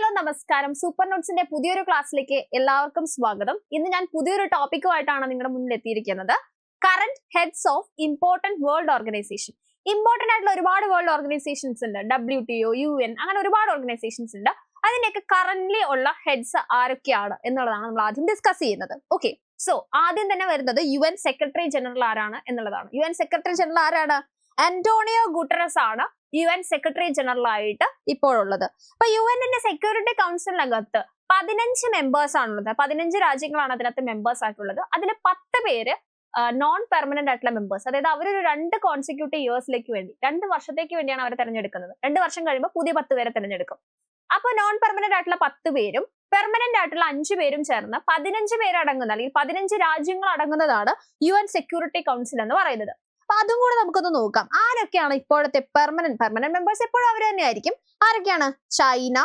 Hello നമസ്കാരം. Super നോട്ട്സിന്റെ പുതിയൊരു ക്ലാസ്സിലേക്ക് എല്ലാവർക്കും സ്വാഗതം. ഇന്ന് ഞാൻ പുതിയൊരു ടോപ്പിക്കുമായിട്ടാണ് നിങ്ങളുടെ മുന്നിൽ എത്തിയിരിക്കുന്നത്. Current heads of important world organisation important ആയിട്ടുള്ള ഒരുപാട് വേൾഡ് ഓർഗനൈസേഷൻസ് ഉണ്ട്. W T O U N അങ്ങനെ ഒരുപാട് ഓർഗനൈസേഷൻസ് ഉണ്ട്. അതിന്റെയൊക്കെ കറന്റ്ലി ഉള്ള ഹെഡ്സ് ആരൊക്കെയാണ് എന്നുള്ളതാണ് നമ്മൾ ആദ്യം ഡിസ്കസ് ചെയ്യുന്നത്. ഓക്കെ സോ ആദ്യം തന്നെ വരുന്നത് യു എൻ സെക്രട്ടറി ജനറൽ ആരാണ് എന്നുള്ളതാണ്. യു എൻ സെക്രട്ടറി ജനറൽ ആരാണ്? ആന്റോണിയോ ഗുട്ടറസ് ആണ്. യു എൻ സെക്രട്ടറി ജനറൽ ആയിട്ട് ഇപ്പോഴുള്ളത്. അപ്പൊ യു എന്നിന്റെ സെക്യൂരിറ്റി കൗൺസിലിനകത്ത് പതിനഞ്ച് മെമ്പേഴ്സ് ആണുള്ളത്. പതിനഞ്ച് രാജ്യങ്ങളാണ് അതിനകത്ത് മെമ്പേഴ്സ് ആയിട്ടുള്ളത്. അതിൽ പത്ത് പേര് നോൺ പെർമനന്റ് ആയിട്ടുള്ള മെമ്പേഴ്സ് അതായത് അവരൊരു രണ്ട് കോൺസിക്യൂട്ടീവ് ഇയേഴ്സിലേക്ക് വേണ്ടി രണ്ട് വർഷത്തേക്ക് വേണ്ടിയാണ് അവരെ തിരഞ്ഞെടുക്കുന്നത്. രണ്ട് വർഷം കഴിയുമ്പോൾ പുതിയ പത്ത് പേരെ തിരഞ്ഞെടുക്കും. അപ്പൊ നോൺ പെർമനന്റ് ആയിട്ടുള്ള പത്ത് പേരും പെർമനന്റ് ആയിട്ടുള്ള അഞ്ചു പേരും ചേർന്ന് പതിനഞ്ച് പേരടങ്ങുന്ന അല്ലെങ്കിൽ പതിനഞ്ച് രാജ്യങ്ങൾ അടങ്ങുന്നതാണ് യു എൻ സെക്യൂരിറ്റി കൗൺസിൽ എന്ന് പറയുന്നത്. അപ്പൊ അതും കൂടെ നമുക്കൊന്ന് നോക്കാം. ആരൊക്കെയാണ് ഇപ്പോഴത്തെ പെർമനന്റ് പെർമനന്റ് മെമ്പേഴ്സ് എപ്പോഴും അവർ തന്നെയായിരിക്കും? ആരൊക്കെയാണ്? China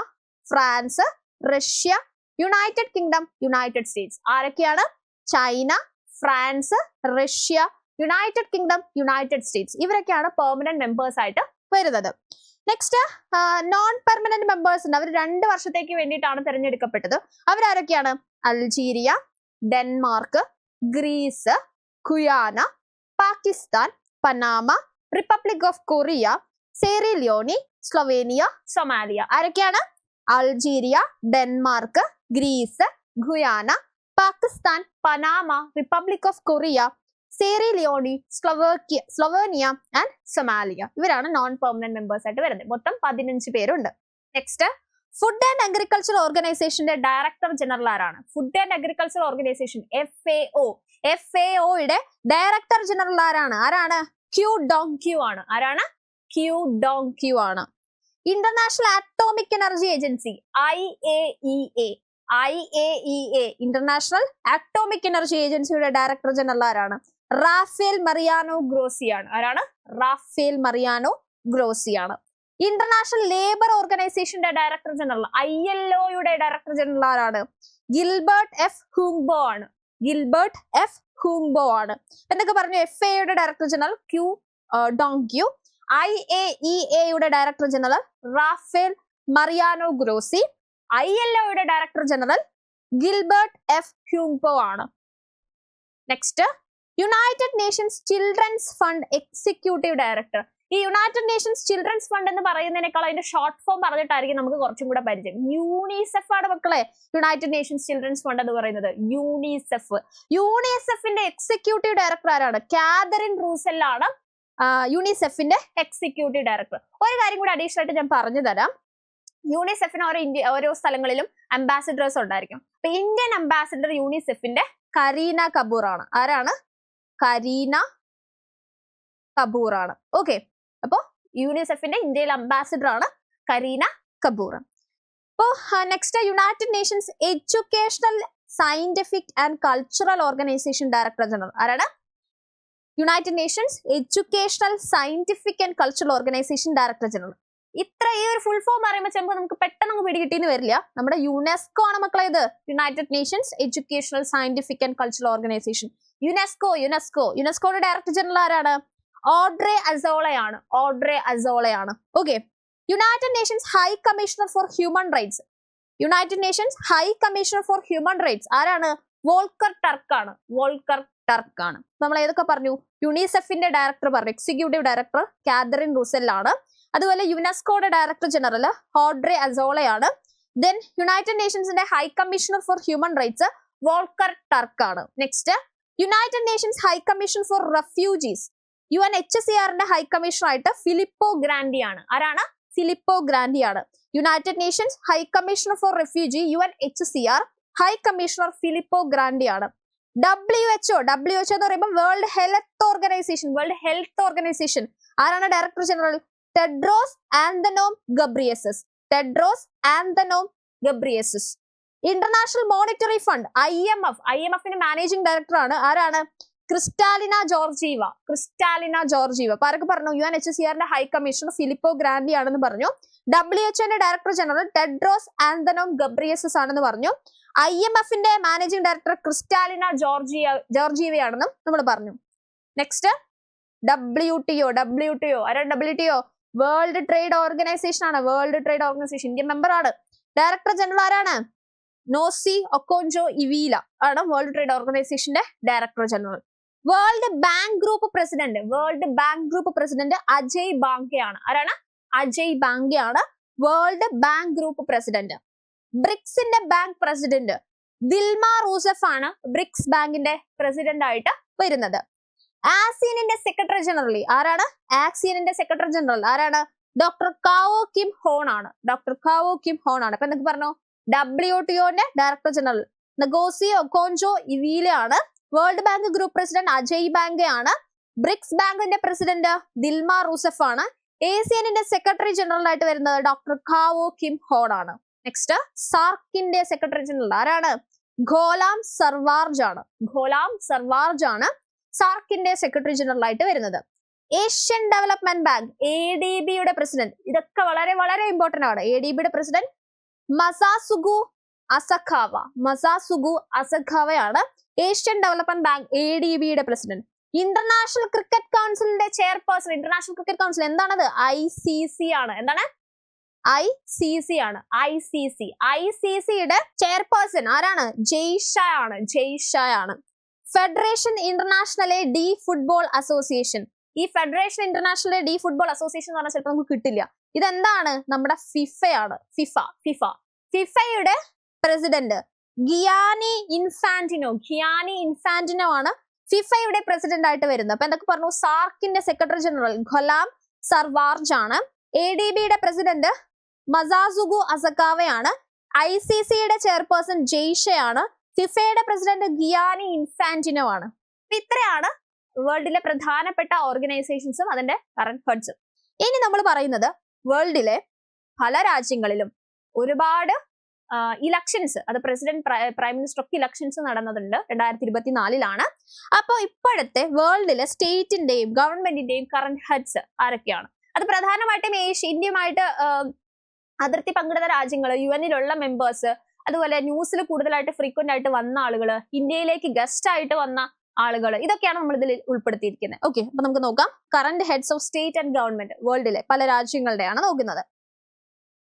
France Russia United Kingdom United States. ആരൊക്കെയാണ്? China France Russia United Kingdom United States. ഇവരൊക്കെയാണ് പെർമനന്റ് മെമ്പേഴ്സ് ആയിട്ട് വരുന്നത്. നെക്സ്റ്റ് നോൺ പെർമനന്റ് മെമ്പേഴ്സ് ഉണ്ട്. അവർ രണ്ട് വർഷത്തേക്ക് വേണ്ടിയിട്ടാണ് തിരഞ്ഞെടുക്കപ്പെട്ടത്. അവരാരൊക്കെയാണ്? Algeria Denmark Greece Guyana Pakistan Panama Republic of Korea Sierra Leone Slovenia Somalia ആരൊക്കെയാണ്? Algeria Denmark Greece Guyana Pakistan Panama Republic of Korea Sierra Leone Slovakia Slovenia and Somalia ഇവരാണ് non permanent members ആയിട്ട് വരുന്നത്. മൊത്തം പതിനഞ്ച് പേരുണ്ട്. Next food and agriculture ഓർഗനൈസേഷന്റെ director general ആരാണ്? Food and agriculture organisation F A O F A ഒയുടെ director general ആരാണ്? ആരാണ്? ക്യൂ ഡോങ് ക്യൂ ആണ്. ആരാണ്? ക്യൂ ഡോങ് ക്യൂ ആണ്. International atomic energy agency I A E A I A E A international atomic energy ഏജൻസിയുടെ director general ആരാണ്? Rafael Mariano Grossi ആണ്. ആരാണ്? റാഫേൽ മറിയാനോ ഗ്രോസി ആണ്. ഇന്റർനാഷണൽ ലേബർ ഓർഗനൈസേഷന്റെ director general I L ഒയുടെ director general ആരാണ് Gilbert F Houngbo ആണ് Gilbert F Houngbo ആണ് എന്നൊക്കെ പറഞ്ഞു എഫ് എയുടെ director general Qu Dongyu I A E എയുടെ director general Rafael Mariano Grossi I L ഒയുടെ director general Gilbert F Houngbo ആണ് next United Nations children's fund executive director ഈ United Nations children's fund എന്ന് പറയുന്നതിനേക്കാൾ അതിന്റെ short form പറഞ്ഞിട്ടായിരിക്കും നമുക്ക് കുറച്ചും കൂടെ പരിചയം. യൂണിസെഫ് ആണ് മക്കളെ യുണൈറ്റഡ് നേഷൻസ് ചിൽഡ്രൻസ് ഫണ്ട് എന്ന് പറയുന്നത്. യൂണിസെഫ് യൂണിസെഫിന്റെ എക്സിക്യൂട്ടീവ് ഡയറക്ടർ ആരാണ്? കാതറിൻ റൂസെല്ലാണ് യൂണിസെഫിന്റെ എക്സിക്യൂട്ടീവ് ഡയറക്ടർ ഒരു കാര്യം കൂടി അഡീഷണൽ ആയിട്ട് ഞാൻ പറഞ്ഞു തരാം. യൂണിസെഫിന് ഓരോ ഇന്ത്യ ഓരോ സ്ഥലങ്ങളിലും അംബാസിഡേഴ്സ് ഉണ്ടായിരിക്കും. അപ്പൊ ഇന്ത്യൻ അംബാസിഡർ യൂണിസെഫിന്റെ കരീന കപൂർ ആണ്. ആരാണ്? കരീന കപൂർ ആണ്. ഓക്കെ അപ്പോ യൂണിസെഫിന്റെ ഇന്ത്യയിലെ അംബാസിഡർ ആണ് കരീന കപൂർ. അപ്പോ next United Nations educational scientific and cultural organisation director general ആരാണ്? United Nations educational scientific and cultural organisation director general ഇത്ര ഈ ഒരു ഫുൾ ഫോം അറിയുമ്പോൾ ചിലപ്പോൾ നമുക്ക് പെട്ടെന്ന് അങ്ങ് പിടികിട്ടിന്ന് വരില്ല. നമ്മുടെ യുനെസ്കോ ആണ് മക്കളെ ഇത്. United nations educational scientific and cultural organization UNESCO UNESCO യുനെസ്കോയുടെ ഡയറക്ടർ ജനറൽ ആരാണ്? ഓഡ്രെ അസോളയാണ് Audrey അസോളയാണ് okay united nations high commissioner for human rights united nations high commissioner for human rights ആരാണ്? വോൾക്കർ ടർക്ക് ആണ്. Volker Turk ആണ്. നമ്മൾ ഏതൊക്കെ പറഞ്ഞു? യുണിസെഫിന്റെ ഡയറക്ടർ പറഞ്ഞു. എക്സിക്യൂട്ടീവ് ഡയറക്ടർ കാതറിൻ റുസെല്ലാണ് അതുപോലെ യുനെസ്കോയുടെ ഡയറക്ടർ ജനറൽ ഹോഡ്രെ അസോളയാണ് then United നേഷൻസിന്റെ high commissioner for human rights Volker Turk ആണ്. Next united nations high commission for refugees U N H C ആറിന്റെ ഹൈ കമ്മീഷണർ ആയിട്ട് ഫിലിപ്പോ ഗ്രാൻഡി ആണ്. ആരാണ്? ഫിലിപ്പോ ഗ്രാൻഡി ആണ്. United nations high commissioner for refugee U N H C R high commissioner Filippo Grandi ആണ്. W H O W H എന്ന് പറയുമ്പോൾ world health organisation world health organisation ആരാണ് director general Tedros Adhanom Ghebreyesus Tedros Adhanom Ghebreyesus international monetary fund I M F I M എഫിന്റെ managing director ആണ്. ആരാണ്? Kristalina Georgieva Kristalina Georgieva അപ്പൊ ആരൊക്കെ പറഞ്ഞു? U N H C ആറിന്റെ high commissioner Filippo Grandi ആണെന്ന് പറഞ്ഞു. W H ഒന്റെ director general Tedros Adhanom Ghebreyesus ആണെന്ന് പറഞ്ഞു. ഐ എം എഫിന്റെ മാനേജിംഗ് ഡയറക്ടർ ക്രിസ്റ്റാലിന ജോർജിയ ജോർജീവയാണെന്നും നമ്മൾ പറഞ്ഞു. Next W T O W T O ആരാണ് W T O world trade organisation ആണ്. World trade organisation Indian member ആണ്. Director general ആരാണ്? നോസി ഒക്കോഞ്ചോ ഇവീല ആണ് വേൾഡ് ട്രേഡ് ഓർഗനൈസേഷന്റെ director general world bank group president world bank group president Ajay ബാങ്കയാണ് ആരാണ്? അജയ് ബാങ്കയാണ് world bank group president ബ്രിക്സിന്റെ bank president Dilma Rousseff ആണ് BRICS ബാങ്കിന്റെ president ആയിട്ട് വരുന്നത്. ആസിയനിന്റെ സെക്രട്ടറി ജനറൽ ആരാണ്? ആക്സിയനിന്റെ സെക്രട്ടറി ജനറൽ ആരാണ്? ഡോക്ടർ കാവോ കിം ഹോൺ ആണ്. ഡോക്ടർ കാവോ കിം ഹോൺ ആണ്. അപ്പൊ എന്തൊക്കെ പറഞ്ഞു? ഡബ്ല്യു ടിഒന്റെ ഡയറക്ടർ ജനറൽ നഗോസിയോ ഇവീലെ ആണ് world bank group president Ajay Banga ആണ് ബ്രിക്സ് ബാങ്കിന്റെ പ്രസിഡന്റ് ദിൽമ റൂസഫ് ആണ് ഏസിയനിന്റെ സെക്രട്ടറി ജനറൽ ആയിട്ട് വരുന്നത് ഡോക്ടർ കാവോ കിം ഹോൺ ആണ് നെക്സ്റ്റ് സാർക്കിന്റെ സെക്രട്ടറി ജനറൽ ആരാണ്? ഗോലാം സർവാർജ് ആണ് ഗോലാം സർവാർജ് ആണ് സാർക്കിന്റെ സെക്രട്ടറി ജനറൽ ആയിട്ട് വരുന്നത്. Asian development bank A D ബിയുടെ പ്രസിഡന്റ്. ഇതൊക്കെ വളരെ വളരെ ഇമ്പോർട്ടന്റ് ആണ്. എ ഡി ബിയുടെ president Masatsugu Asakawa. Masatsugu അസഖാവയാണ്. Asian development bank A D ബിയുടെ പ്രസിഡന്റ് ഇന്റർനാഷണൽ ക്രിക്കറ്റ് കൗൺസിലിന്റെ ചെയർപേഴ്സൺ ഇന്റർനാഷണൽ ക്രിക്കറ്റ് കൗൺസിൽ എന്താണത്? ഐ സി സി ആണ്. എന്താണ്? ഐ സി സി ആണ്. I C C I C സിയുടെ ചെയർപേഴ്സൺ ആരാണ്? ജെയ്ഷ ആണ്. ജെയ്ഷ ആണ്. Federation internationale de football association ഈ federation international de football association എന്ന് പറഞ്ഞാൽ ചിലപ്പോൾ നമുക്ക് കിട്ടില്ല. ഇതെന്താണ്? നമ്മുടെ ഫിഫയാണ് FIFA FIFA ഫിഫയുടെ president Gianni Infantino Gianni Infantino ആണ് ഫിഫയുടെ പ്രസിഡന്റ് ആയിട്ട് വരുന്നത്. അപ്പൊ എന്തൊക്കെ പറഞ്ഞു? സാർക്കിന്റെ സെക്രട്ടറി ജനറൽ ഖൊലാം സർവാർജ് ആണ്. എ ഡി ബിയുടെ പ്രസിഡന്റ് മസാസുഗു അസക്കാവയാണ്. ഐ സി സിയുടെ ചെയർപേഴ്സൺ ജെയ്ഷയാണ്. ഫിഫയുടെ പ്രസിഡന്റ് ഗിയാനി ഇൻഫാന്റിനോ ആണ്. ഇത്രയാണ് വേൾഡിലെ പ്രധാനപ്പെട്ട ഓർഗനൈസേഷൻസും അതിന്റെ കറണ്ട് ഹെഡ്സും ഇനി നമ്മൾ പറയുന്നത് വേൾഡിലെ പല രാജ്യങ്ങളിലും ഒരുപാട് ഇലക്ഷൻസ് അത് പ്രസിഡന്റ് പ്രൈം മിനിസ്റ്റർ ഒക്കെ ഇലക്ഷൻസ് നടന്നതുണ്ട് രണ്ടായിരത്തി ഇരുപത്തിനാലിലാണ് അപ്പോൾ ഇപ്പോഴത്തെ വേൾഡിലെ സ്റ്റേറ്റിന്റെയും ഗവൺമെന്റിന്റെയും കറണ്ട് ഹെഡ്സ് ആരൊക്കെയാണ്? അത് പ്രധാനമായിട്ടും ഏഷ്യ ഇന്ത്യയുമായിട്ട് അതിർത്തി പങ്കിടുന്ന രാജ്യങ്ങൾ യു എന്നിലുള്ള മെമ്പേഴ്സ് അതുപോലെ ന്യൂസിൽ കൂടുതലായിട്ട് ഫ്രീക്വന്റ് ആയിട്ട് വന്ന ആളുകൾ ഇന്ത്യയിലേക്ക് ഗസ്റ്റ് ആയിട്ട് വന്ന ആളുകൾ ഇതൊക്കെയാണ് നമ്മൾ ഇതിൽ ഉൾപ്പെടുത്തിയിരിക്കുന്നത്. ഓക്കെ അപ്പൊ നമുക്ക് നോക്കാം. Current heads of state and government വേൾഡിലെ പല രാജ്യങ്ങളുടെയാണ് നോക്കുന്നത്.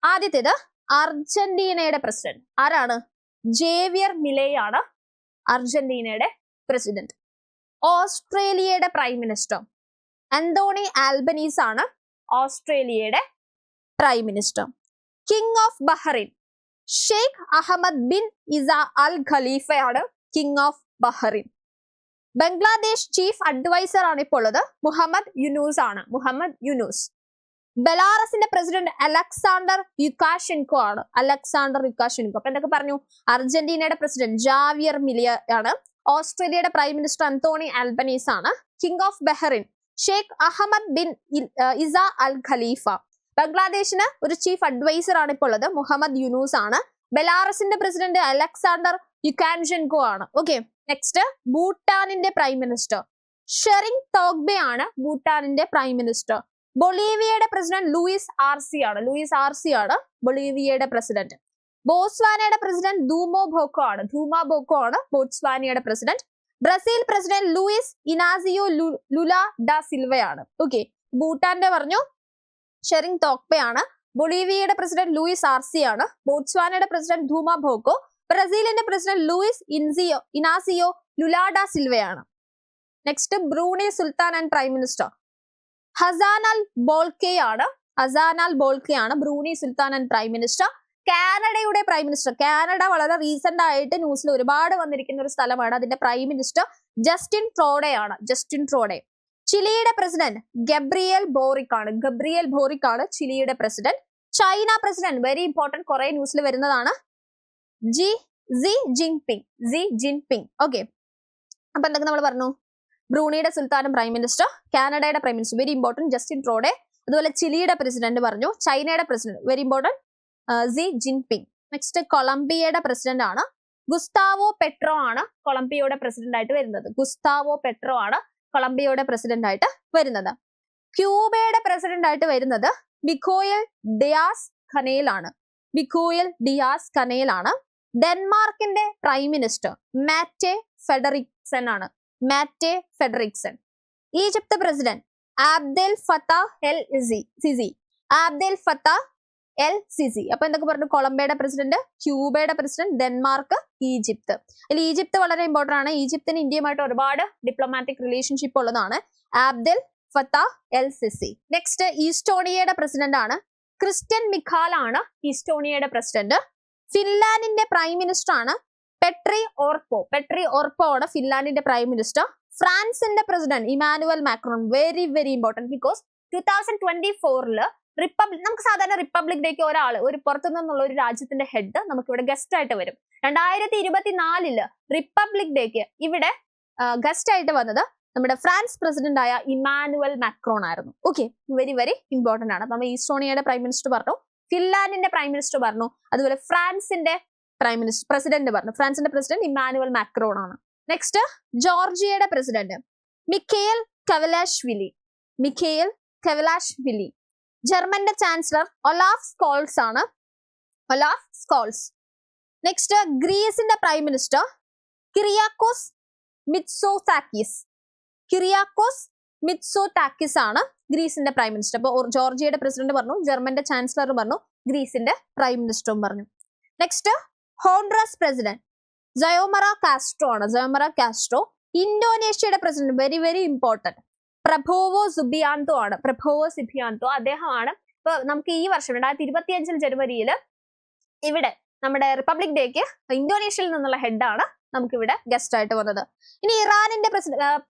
ആദ്യത്തേത് അർജന്റീനയുടെ പ്രസിഡന്റ്. ആരാണ്? ജേവിയർ മിലേയാണ് അർജന്റീനയുടെ പ്രസിഡന്റ്. ഓസ്ട്രേലിയയുടെ പ്രൈം മിനിസ്റ്റർ. അന്തോണി ആൽബനീസ് ആണ് ഓസ്ട്രേലിയയുടെ prime minister. King of Bahrain. Sheikh Ahmed bin Isa Al ഖലീഫയാണ് king of Bahrain. Bangladesh chief adviser ആണ് ഇപ്പോൾ ഉള്ളത് മുഹമ്മദ് യുനൂസ് ആണ് മുഹമ്മദ് യുനൂസ്. ബെലാറസിന്റെ പ്രസിഡന്റ് അലക്സാണ്ടർ യുക്കാഷെൻകോ ആണ്. അലക്സാണ്ടർ യുക്കാഷെൻകോ അപ്പൊ എന്തൊക്കെ പറഞ്ഞു? അർജന്റീനയുടെ പ്രസിഡന്റ് ജാവിയർ മിലിയ ആണ്. ഓസ്ട്രേലിയയുടെ പ്രൈം മിനിസ്റ്റർ അന്തോണി ആൽബനീസ് ആണ്. King of Bahrain Sheikh Ahmed bin Isa Al Khalifa. ബംഗ്ലാദേശിന് ഒരു ചീഫ് അഡ്വൈസർ ആണ് ഇപ്പോൾ ഉള്ളത് മുഹമ്മദ് യുനൂസ് ആണ്. ബെലാറസിന്റെ പ്രസിഡന്റ് അലക്സാണ്ടർ യുക്കാൻഷെൻകോ ആണ്. ഓക്കെ നെക്സ്റ്റ് ഭൂട്ടാനിന്റെ പ്രൈം മിനിസ്റ്റർ. ഷെറിംഗ് തോഗ്ബെ ആണ് ഭൂട്ടാനിന്റെ പ്രൈം മിനിസ്റ്റർ. ബൊളീവിയയുടെ പ്രസിഡന്റ് ലൂയിസ് ആർസി ആണ്. ലൂയിസ് ആർസി ആണ് ബൊളീവിയയുടെ പ്രസിഡന്റ്. ബോസ്വാനയുടെ പ്രസിഡന്റ് ധൂമോ ബോക്കോ ആണ്. ധൂമ ബോക്കോ ആണ് ബോട്സ്വാനയുടെ president. Brazil president Luis Inacio Lula da സിൽവയാണ് okay ഭൂട്ടാന്റെ പറഞ്ഞു ഷെറിംഗ് തോക്പയാണ് ബൊളീവിയയുടെ പ്രസിഡന്റ് ലൂയിസ് ആർസി ആണ്. ബോട്സ്വാനയുടെ പ്രസിഡന്റ് ധൂമ ബോക്കോ. ബ്രസീലിന്റെ president Luis Inacio Inacio Lula da സിൽവയാണ്. Next Brunei sultan and prime minister. Hassanal Bolkiah ആണ്. ഹസാനാൽ ബോൾക്കെ ആണ് Brunei Sultan and prime minister കാനഡയുടെ പ്രൈം മിനിസ്റ്റർ കാനഡ വളരെ റീസെന്റ് ആയിട്ട് ന്യൂസിൽ ഒരുപാട് വന്നിരിക്കുന്ന ഒരു സ്ഥലമാണ്. അതിന്റെ പ്രൈം മിനിസ്റ്റർ ജസ്റ്റിൻ ട്രോഡെ ആണ്. ജസ്റ്റിൻ ട്രോഡെ ചിലിയുടെ പ്രസിഡന്റ് ഗബ്രിയൽ ബോറിക് ആണ്. ഗബ്രിയൽ ബോറിക് ആണ് ചിലിയുടെ president China president very important കുറെ ന്യൂസിൽ വരുന്നതാണ്. G Xi Jinping Xi Jinping okay അപ്പൊ എന്തൊക്കെ നമ്മൾ പറഞ്ഞു? ബ്രൂണിയുടെ സുൽത്താനും പ്രൈം മിനിസ്റ്റർ കാനഡയുടെ prime minister very important Justin Trudeau അതുപോലെ ചിലിയുടെ പ്രസിഡന്റ് പറഞ്ഞു ചൈനയുടെ president very important Xi Jinping. Next കൊളംബിയയുടെ president ആണ് ഗുസ്താവോ പെട്രോ ആണ് കൊളംബിയയുടെ പ്രസിഡന്റ് ആയിട്ട് വരുന്നത്. ഗുസ്താവോ പെട്രോ ആണ് കൊളംബിയയുടെ പ്രസിഡന്റ് ആയിട്ട് വരുന്നത്. ക്യൂബയുടെ പ്രസിഡന്റ് ആയിട്ട് വരുന്നത് ബിക്കോയൽ ഡിയാസ് ഖനേൽ ആണ്. ബിക്കോയൽ ഡിയാസ് ആണ്. ഡെൻമാർക്കിന്റെ പ്രൈം മിനിസ്റ്റർ മാറ്റെ ഫെഡറിക്സൺ ആണ്. Mette Frederiksen. Egypt president Abdel Fattah el Sisi. Abdel Fattah el Sisi. അപ്പൊ എന്തൊക്കെ പറഞ്ഞു? കൊളംബിയയുടെ പ്രസിഡന്റ് ക്യൂബയുടെ പ്രസിഡന്റ് ഡെൻമാർക്ക് ഈജിപ്ത്. അല്ലെങ്കിൽ ഈജിപ്ത് വളരെ ഇമ്പോർട്ടന്റ് ആണ്. ഈജിപ്തിന് ഇന്ത്യയുമായിട്ട് ഒരുപാട് ഡിപ്ലോമാറ്റിക് റിലേഷൻഷിപ്പ് ഉള്ളതാണ് Abdel Fattah el Sisi. Next ഈസ്റ്റോണിയയുടെ president ആണ് ക്രിസ്ത്യൻ മിഖാൽ ആണ് ഈസ്റ്റോണിയയുടെ പ്രസിഡന്റ്. ഫിൻലാൻഡിന്റെ പ്രൈം മിനിസ്റ്റർ ആണ് പെട്രി ഓർപ്പോ പെട്രി ഓർപ്പോ ആണ് ഫിൻലാൻഡിന്റെ പ്രൈം മിനിസ്റ്റർ ഫ്രാൻസിന്റെ president Emmanuel Macron. Very very important because two thousand twenty ഫോറിൽ റിപ്പബ്ലിക് നമുക്ക് സാധാരണ റിപ്പബ്ലിക് ഡേക്ക് ഒരാൾ ഒരു പുറത്തു നിന്നുള്ള ഒരു രാജ്യത്തിന്റെ ഹെഡ് നമുക്ക് ഇവിടെ ഗസ്റ്റ് ആയിട്ട് വരും. രണ്ടായിരത്തി ഇരുപത്തിനാലിൽ റിപ്പബ്ലിക് ഡേക്ക് ഇവിടെ ഗസ്റ്റ് ആയിട്ട് വന്നത് നമ്മുടെ ഫ്രാൻസ് പ്രസിഡന്റ് ആയ ഇമാനുവൽ മാക്രോൺ ആയിരുന്നു. ഓക്കെ വെരി വെരി ഇമ്പോർട്ടന്റ് ആണ്. നമ്മൾ ഈസ്റ്റോണിയയുടെ പ്രൈം മിനിസ്റ്റർ പറഞ്ഞു ഫിൻലാൻഡിന്റെ പ്രൈം മിനിസ്റ്റർ പറഞ്ഞു അതുപോലെ ഫ്രാൻസിന്റെ പ്രൈം മിനിസ്റ്റർ പ്രസിഡന്റ് പറഞ്ഞു. ഫ്രാൻസിന്റെ പ്രസിഡന്റ് ഇമാനുവൽ മാക്രോൺ ആണ്. Next ജോർജിയയുടെ president Mikheil Kavelashvili. Mikheil Kavelashvili. ജർമ്മന്റെ chancellor Olaf Scholz ആണ്. Olaf Scholz. Next ഗ്രീസിന്റെ prime minister Kyriakos Mitsotakis Kyriakos Mitsotakis ആണ് ഗ്രീസിന്റെ പ്രൈം മിനിസ്റ്റർ അപ്പോൾ ജോർജിയയുടെ പ്രസിഡന്റ് പറഞ്ഞു ജർമ്മന്റെ ചാൻസലർ പറഞ്ഞു ഗ്രീസിന്റെ പ്രൈം മിനിസ്റ്ററും പറഞ്ഞു. Next Honduras president Xiomara Castro ആണ് Xiomara Castro ഇന്തോനേഷ്യയുടെ president. Very very important Prabowo Subianto ആണ്. പ്രഭോവോ സിബിയാന്തോ അദ്ദേഹമാണ് ഇപ്പൊ നമുക്ക് ഈ വർഷം രണ്ടായിരത്തി ഇരുപത്തി അഞ്ചിൽ ജനുവരിയിൽ ഇവിടെ നമ്മുടെ റിപ്പബ്ലിക് ഡേക്ക് ഇന്തോനേഷ്യയിൽ നിന്നുള്ള ഹെഡാണ് നമുക്ക് ഇവിടെ ഗസ്റ്റ് ആയിട്ട് വന്നത്. ഇനി ഇറാനിന്റെ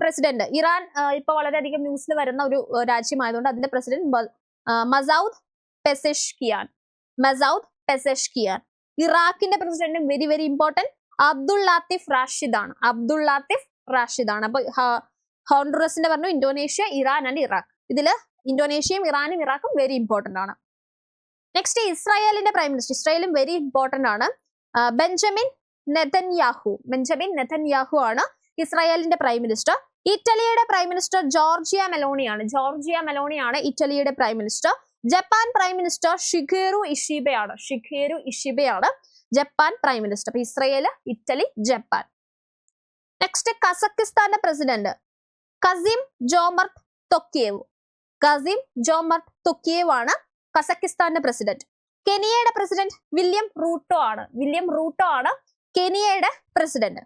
പ്രസിഡന്റ്. ഇറാൻ ഇപ്പൊ വളരെയധികം ന്യൂസിൽ വരുന്ന ഒരു രാജ്യമായതുകൊണ്ട് അതിന്റെ പ്രസിഡന്റ് മസൌദ് പെസെഷ്കിയാൻ. Masoud Pezeshkian. ഇറാഖിന്റെ പ്രസിഡന്റും very very important Abdul Latif Rashid ആണ് അബ്ദുൾ ലാത്തിഫ് റാഷിദ് ആണ് അപ്പൊ ഹ- പറഞ്ഞു ഇന്തോനേഷ്യ ഇറാൻ ആൻഡ് ഇറാഖ്. ഇതിൽ ഇന്തോനേഷ്യയും ഇറാനും ഇറാഖും വെരി ഇമ്പോർട്ടന്റ് ആണ്. നെക്സ്റ്റ് ഇസ്രായേലിന്റെ പ്രൈം മിനിസ്റ്റർ ഇസ്രായേലും വെരി ഇമ്പോർട്ടന്റ് ആണ്. Benjamin Netanyahu. ബെഞ്ചമിൻ നെതന്യാഹു ആണ് ഇസ്രായേലിന്റെ പ്രൈം മിനിസ്റ്റർ ഇറ്റലിയുടെ പ്രൈം മിനിസ്റ്റർ ജോർജിയ മെലോണിയാണ്. ജോർജിയ മെലോണിയാണ് ഇറ്റലിയുടെ prime minister Japan prime minister Shigeru ഇഷിബയാണ്. Shigeru ഇഷിബയാണ് ജപ്പാൻ പ്രൈം മിനിസ്റ്റർ. അപ്പൊ Israel Italy Japan. Next കസക്കിസ്ഥാന്റെ president Kassym Jomart Tokayev. Kassym Jomart Tokayev ആണ് കസക്കിസ്ഥാന്റെ പ്രസിഡന്റ് കെനിയയുടെ പ്രസിഡന്റ് വില്യം റൂട്ടോ ആണ്. വില്യം റൂട്ടോ ആണ് കെനിയയുടെ president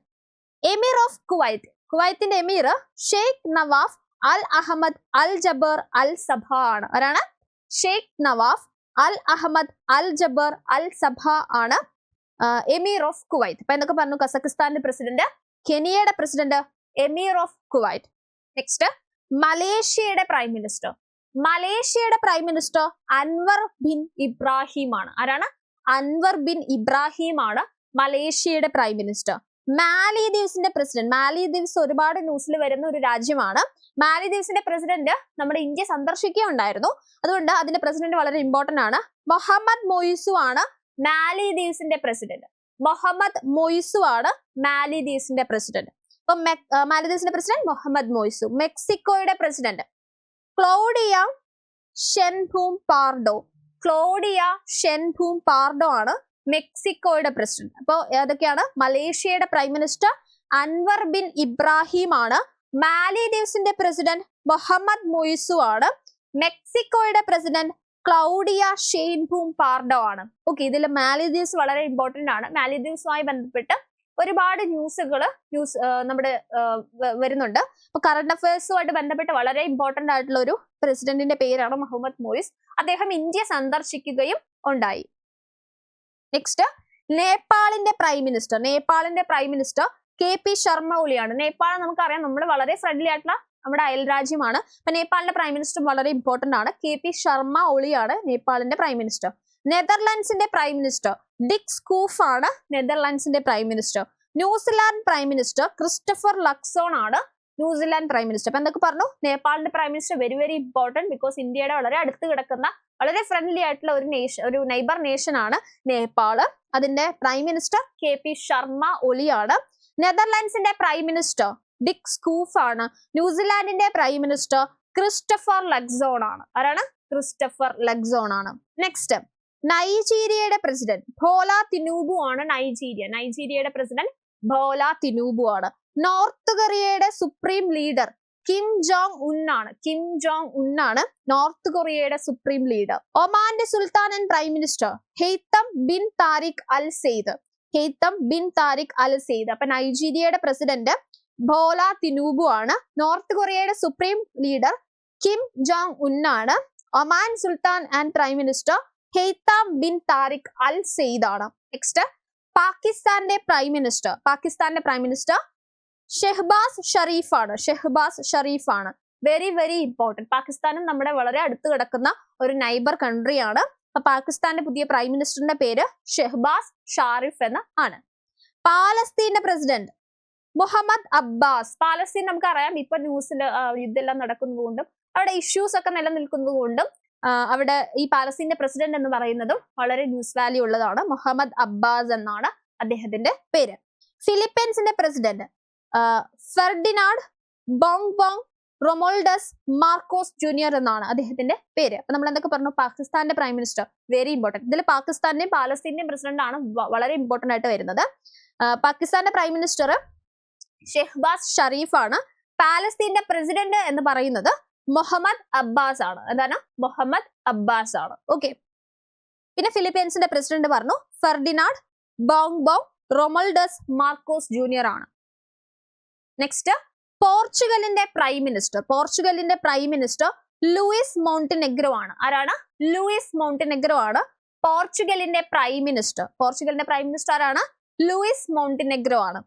emir of Kuwait. കുവൈത്തിന്റെ emir Sheikh Nawaf al Ahmad al Jaber al Sabah ആണ്. ആരാണ്? Sheikh Nawaf al Ahmad al Jaber al Sabah ആണ് emir of Kuwait. അപ്പൊ എന്നൊക്കെ പറഞ്ഞു കസക്കിസ്ഥാന്റെ president കെനിയയുടെ president emir of Kuwait. Next മലേഷ്യയുടെ prime minister മലേഷ്യയുടെ prime minister Anwar bin Ibrahim ആണ്. ആരാണ്? Anwar bin Ibrahim ആണ് മലേഷ്യയുടെ പ്രൈം മിനിസ്റ്റർ മാലിദ്വീപ്സിന്റെ പ്രസിഡന്റ്. മാലിദ്വീപ്സ് ഒരുപാട് ന്യൂസിൽ വരുന്ന ഒരു രാജ്യമാണ്. മാലിദ്വീപ്സിന്റെ പ്രസിഡന്റ് നമ്മുടെ ഇന്ത്യ സന്ദർശിക്കുകയുണ്ടായിരുന്നു. അതുകൊണ്ട് അതിന്റെ പ്രസിഡന്റ് വളരെ ഇമ്പോർട്ടന്റ് ആണ്. മൊഹമ്മദ് മൊയ്സു ആണ് മാലിദ്വീപ്സിന്റെ പ്രസിഡന്റ്. മൊഹമ്മദ് മൊയ്സു ആണ് മാലിദ്വീപ്സിന്റെ പ്രസിഡന്റ്. അപ്പൊ മാലിദ്വീപ്സിന്റെ president Mohammed Muizzu. മെക്സിക്കോയുടെ president Claudia Sheinbaum Pardo. Claudia Sheinbaum Pardo ആണ് മെക്സിക്കോയുടെ പ്രസിഡന്റ്. അപ്പോൾ ഏതൊക്കെയാണ്? മലേഷ്യയുടെ prime minister Anwar bin Ibrahim ആണ് മാലിദ്വീപ്സിന്റെ പ്രസിഡന്റ് മുഹമ്മദ് മൊയ്സു ആണ്. മെക്സിക്കോയുടെ പ്രസിഡന്റ് ക്ലൗഡിയ ഷെയ്ൻഭൂം പാർഡോ ആണ്. ഓക്കെ ഇതിൽ മാലിദ്വീപ്സ് വളരെ ഇമ്പോർട്ടന്റ് ആണ്. മാലിദ്വീപ്സുമായി ബന്ധപ്പെട്ട് ഒരുപാട് ന്യൂസുകൾ ന്യൂസ് നമ്മുടെ വരുന്നുണ്ട്. അപ്പൊ കറണ്ട് അഫയേഴ്സുമായിട്ട് ബന്ധപ്പെട്ട് വളരെ ഇമ്പോർട്ടന്റ് ആയിട്ടുള്ള ഒരു പ്രസിഡന്റിന്റെ പേരാണ് മുഹമ്മദ് മൊയ്സ്. അദ്ദേഹം ഇന്ത്യ സന്ദർശിക്കുകയും ഉണ്ടായി. നെക്സ്റ്റ് നേപ്പാളിന്റെ prime minister നേപ്പാളിന്റെ prime minister K P Sharma ഒലിയാണ് Nepal നമുക്കറിയാം നമ്മൾ വളരെ ഫ്രണ്ട്ലി ആയിട്ടുള്ള നമ്മുടെ അയൽ രാജ്യമാണ്. അപ്പൊ നേപ്പാളിന്റെ പ്രൈം മിനിസ്റ്റർ വളരെ ഇമ്പോർട്ടന്റ് ആണ്. കെ പി ശർമ്മ ഒളിയാണ് നേപ്പാളിന്റെ പ്രൈം മിനിസ്റ്റർ നെതർലാൻഡ്സിന്റെ പ്രൈം മിനിസ്റ്റർ ഡിക് സ്കൂഫ് ആണ് നെതർലാൻഡ്സിന്റെ prime minister New Zealand prime minister Christopher Luxon ആണ് ന്യൂസിലാൻഡ് പ്രൈം മിനിസ്റ്റർ അപ്പൊ എന്തൊക്കെ പറഞ്ഞു? നേപ്പാളിന്റെ prime minister very very important because ഇന്ത്യയുടെ വളരെ അടുത്ത് കിടക്കുന്ന വളരെ ഫ്രണ്ട്ലി ആയിട്ടുള്ള ഒരു നേഷൻ ഒരു നൈബർ നേഷൻ ആണ് നേപ്പാൾ അതിന്റെ prime minister K P Sharma ഒലിയാണ്. നെതർലാൻഡ്സിന്റെ പ്രൈം മിനിസ്റ്റർ ഡിക് സ്കൂഫ് ആണ്. ന്യൂസിലാൻഡിന്റെ പ്രൈം മിനിസ്റ്റർ ക്രിസ്റ്റഫർ ലക്സോൺ ആണ്. ആരാണ്? ക്രിസ്റ്റഫർ ലക്സോൺ ആണ്. നെക്സ്റ്റ് നൈജീരിയയുടെ പ്രസിഡന്റ് ഭോല തിനൂബു ആണ് നൈജീരിയ. നൈജീരിയയുടെ പ്രസിഡന്റ് ഭോല തിനൂബു ആണ്. നോർത്ത് കൊറിയയുടെ supreme leader Kim Jong Un ആണ്. കിം ജോങ് ഉൻ ആണ് നോർത്ത് കൊറിയയുടെ സുപ്രീം ലീഡർ ഒമാന്റെ സുൽത്താൻ and prime minister Haitham bin Tariq al Said Haitham bin Tariq al Said അപ്പൊ നൈജീരിയയുടെ പ്രസിഡന്റ് ബോല തിനൂബു ആണ്. നോർത്ത് കൊറിയയുടെ supreme leader Kim Jong Un ആണ്. Oman Sultan and prime minister Haitham bin Tariq al Said ആണ്. Next പാകിസ്ഥാന്റെ prime minister പാകിസ്ഥാന്റെ prime minister Shehbaz ഷറീഫാണ് ഷെഹ്ബാസ് ഷറീഫാണ് വെരി വെരി ഇമ്പോർട്ടന്റ് പാകിസ്ഥാനും നമ്മുടെ വളരെ അടുത്ത് കിടക്കുന്ന ഒരു നൈബർ കൺട്രിയാണ് അപ്പൊ പാകിസ്ഥാന്റെ പുതിയ പ്രൈം മിനിസ്റ്ററിന്റെ പേര് ഷെഹ്ബാസ് ഷാരിഫ് എന്ന് ആണ്. പാലസ്തീന്റെ പ്രസിഡന്റ് മുഹമ്മദ് അബ്ബാസ്. പാലസ്തീൻ നമുക്കറിയാം ഇപ്പൊ ന്യൂസിൽ യുദ്ധമെല്ലാം നടക്കുന്നത് കൊണ്ടും അവിടെ ഇഷ്യൂസ് ഒക്കെ നിലനിൽക്കുന്നത് കൊണ്ടും അവിടെ ഈ പാലസ്തീന്റെ പ്രസിഡന്റ് എന്ന് പറയുന്നതും വളരെ ന്യൂസ് വാല്യൂ ഉള്ളതാണ്. മുഹമ്മദ് അബ്ബാസ് എന്നാണ് അദ്ദേഹത്തിന്റെ പേര്. ഫിലിപ്പീൻസിന്റെ president Ferdinand Bong Bong Romualdez Marcos junior എന്നാണ് അദ്ദേഹത്തിന്റെ പേര്. അപ്പൊ നമ്മൾ എന്തൊക്കെ പറഞ്ഞു? പാകിസ്ഥാന്റെ പ്രൈം മിനിസ്റ്റർ വെരി ഇമ്പോർട്ടന്റ് ഇതിൽ പാകിസ്ഥാന്റെയും പാലസ്തീന്റെയും പ്രസിഡന്റ് ആണ് വളരെ ഇമ്പോർട്ടന്റ് ആയിട്ട് വരുന്നത്. പാകിസ്ഥാന്റെ പ്രൈം മിനിസ്റ്റർ ഷെഹ്ബാസ് ഷറീഫ് ആണ് പാലസ്തീന്റെ പ്രസിഡന്റ് എന്ന് പറയുന്നത് മുഹമ്മദ് അബ്ബാസ് ആണ്. എന്താണ്? മുഹമ്മദ് അബ്ബാസ് ആണ്. ഓക്കെ പിന്നെ ഫിലിപ്പീൻസിന്റെ പ്രസിഡന്റ് പറഞ്ഞു Ferdinand Bong Bong Romualdez Marcos junior ആണ്. നെക്സ്റ്റ് പോർച്ചുഗലിന്റെ പ്രൈം മിനിസ്റ്റർ പോർച്ചുഗലിന്റെ പ്രൈം മിനിസ്റ്റർ ലൂയിസ് മൗണ്ടിനെഗ്രോ ആണ്. ആരാണ്? ലൂയിസ് മൗണ്ടിനെഗ്രോ ആണ്. പോർച്ചുഗലിന്റെ പ്രൈം മിനിസ്റ്റർ പോർച്ചുഗലിന്റെ പ്രൈം മിനിസ്റ്റർ ആരാണ്? ലൂയിസ് മൗണ്ടിനെഗ്രോ ആണ്.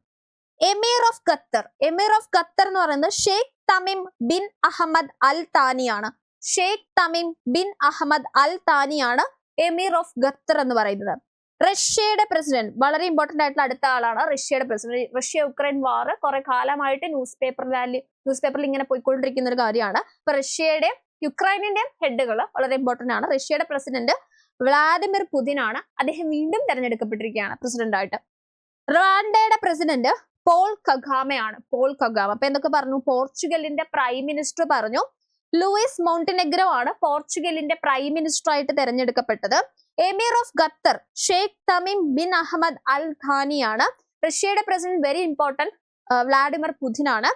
Emir of Qatar emir of Qatar എന്ന് പറയുന്നത് Sheikh Tamim bin Ahmad al താനിയാണ് Sheikh Tamim bin Ahmad al താനിയാണ് emir of Qatar എന്ന് പറയുന്നത്. റഷ്യയുടെ പ്രസിഡന്റ് വളരെ ഇമ്പോർട്ടന്റ് ആയിട്ടുള്ള അടുത്ത ആളാണ് റഷ്യയുടെ പ്രസിഡന്റ്. റഷ്യ ഉക്രൈൻ വാർ കുറെ കാലമായിട്ട് ന്യൂസ് പേപ്പറിൽ ന്യൂസ് പേപ്പറിൽ ഇങ്ങനെ പോയിക്കൊണ്ടിരിക്കുന്ന ഒരു കാര്യമാണ്. അപ്പൊ റഷ്യയുടെ യുക്രൈനിന്റെയും ഹെഡുകൾ വളരെ ഇമ്പോർട്ടന്റ് ആണ്. റഷ്യയുടെ പ്രസിഡന്റ് വ്ളാദിമിർ പുതിൻ ആണ് അദ്ദേഹം വീണ്ടും തെരഞ്ഞെടുക്കപ്പെട്ടിരിക്കുകയാണ് പ്രസിഡന്റ് ആയിട്ട്. റുവാണ്ടയുടെ പ്രസിഡന്റ് പോൾ കഗാമയാണ് പോൾ കഗാമ. അപ്പൊ എന്തൊക്കെ പറഞ്ഞു? പോർച്ചുഗലിന്റെ പ്രൈം മിനിസ്റ്റർ പറഞ്ഞു ലൂയിസ് മൗണ്ടിനെഗ്രോ ആണ് പോർച്ചുഗലിന്റെ പ്രൈം മിനിസ്റ്റർ ആയിട്ട് തെരഞ്ഞെടുക്കപ്പെട്ടത്. Emir of Qatar Sheikh Tamim bin Ahmad al ധാനിയാണ് റഷ്യയുടെ പ്രസിഡന്റ് വെരി ഇമ്പോർട്ടന്റ് വ്ളാഡിമിർ ആണ്.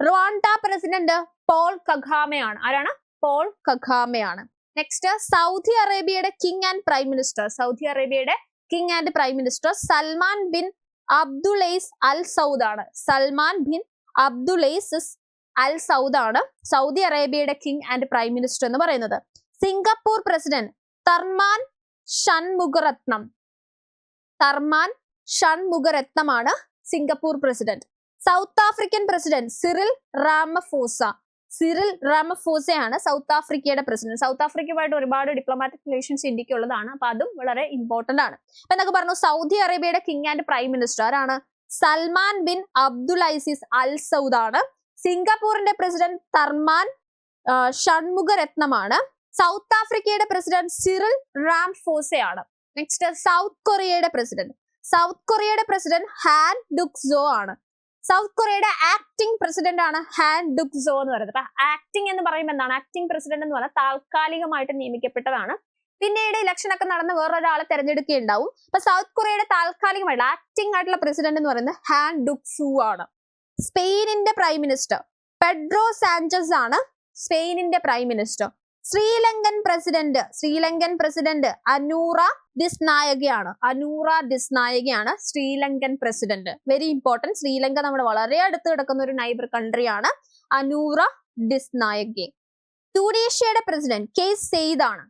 റുവാണ്ട പ്രസിഡന്റ് പോൾ കഖാമയാണ് ആരാണ്? പോൾ കഖാമയാണ് നെക്സ്റ്റ് സൗദി അറേബ്യയുടെ king and prime minister Saudi അറേബ്യയുടെ king and prime minister Salman bin Abdulaziz al Saud ആണ്. Salman bin Abdulaziz al Saud ആണ് Saudi അറേബ്യയുടെ കിങ് ആൻഡ് പ്രൈം മിനിസ്റ്റർ എന്ന് പറയുന്നത്. Singapore president Tharman Shanmugaratnam. തർമാൻ ഷൺമുഖരത്നമാണ് Singapore president. South African president Cyril Ramaphosa. Cyril റാമഫോസയാണ് south ആഫ്രിക്കയുടെ president. South ആഫ്രിക്കയുമായിട്ട് ഒരുപാട് diplomatic relations ഇന്ത്യയ്ക്ക് ഉള്ളതാണ് അപ്പൊ അതും വളരെ ഇമ്പോർട്ടന്റ് ആണ്. അപ്പൊ എന്നൊക്കെ പറഞ്ഞു സൗദി അറേബ്യയുടെ കിങ് ആൻഡ് പ്രൈം മിനിസ്റ്റർ ആരാണ്? Salman bin Abdul Aziz al Saud ആണ് സിംഗപ്പൂരിന്റെ പ്രസിഡന്റ് തർമാൻ ഷൺമുഖരത്നമാണ്. സൗത്ത് ആഫ്രിക്കയുടെ പ്രസിഡന്റ് സിറിൽ റാംഫോസയാണ്. നെക്സ്റ്റ് സൗത്ത് കൊറിയയുടെ പ്രസിഡന്റ്. സൗത്ത് കൊറിയയുടെ പ്രസിഡന്റ് ഹാൻ ഡുക്സോ ആണ്. സൗത്ത് കൊറിയയുടെ ആക്ടിംഗ് പ്രസിഡന്റ് ആണ് ഹാൻ ഡുക്സോ എന്ന് പറയുന്നത്. അപ്പൊ ആക്ടിംഗ് എന്ന് പറയുമ്പോൾ എന്താണ്? ആക്ടിംഗ് പ്രസിഡന്റ് എന്ന് പറഞ്ഞാൽ താൽക്കാലികമായിട്ട് നിയമിക്കപ്പെട്ടതാണ്. പിന്നീട് ഇലക്ഷൻ ഒക്കെ നടന്ന് വേറൊരാളെ തെരഞ്ഞെടുക്കുകയുണ്ടാവും. അപ്പൊ സൗത്ത് കൊറിയയുടെ താൽക്കാലികമായിട്ട് ആക്ടിംഗ് ആയിട്ടുള്ള പ്രസിഡന്റ് എന്ന് പറയുന്നത് ഹാൻ ഡുക്സു ആണ്. സ്പെയിനിന്റെ പ്രൈം മിനിസ്റ്റർ പെഡ്രോ സാഞ്ചസ് ആണ് സ്പെയിനിന്റെ prime minister Sri Lankan president Sri Lankan president Anura ദിസ്നായകയാണ് Anura ദിസ്നായകയാണ് Sri Lankan president. Very important Sri Lanka നമ്മുടെ വളരെ അടുത്ത് കിടക്കുന്ന ഒരു നൈബർ കൺട്രിയാണ് അനൂറ ഡിസ്നായകെ. ടൂണീഷ്യയുടെ പ്രസിഡന്റ് കേസ് സെയ്ദാണ്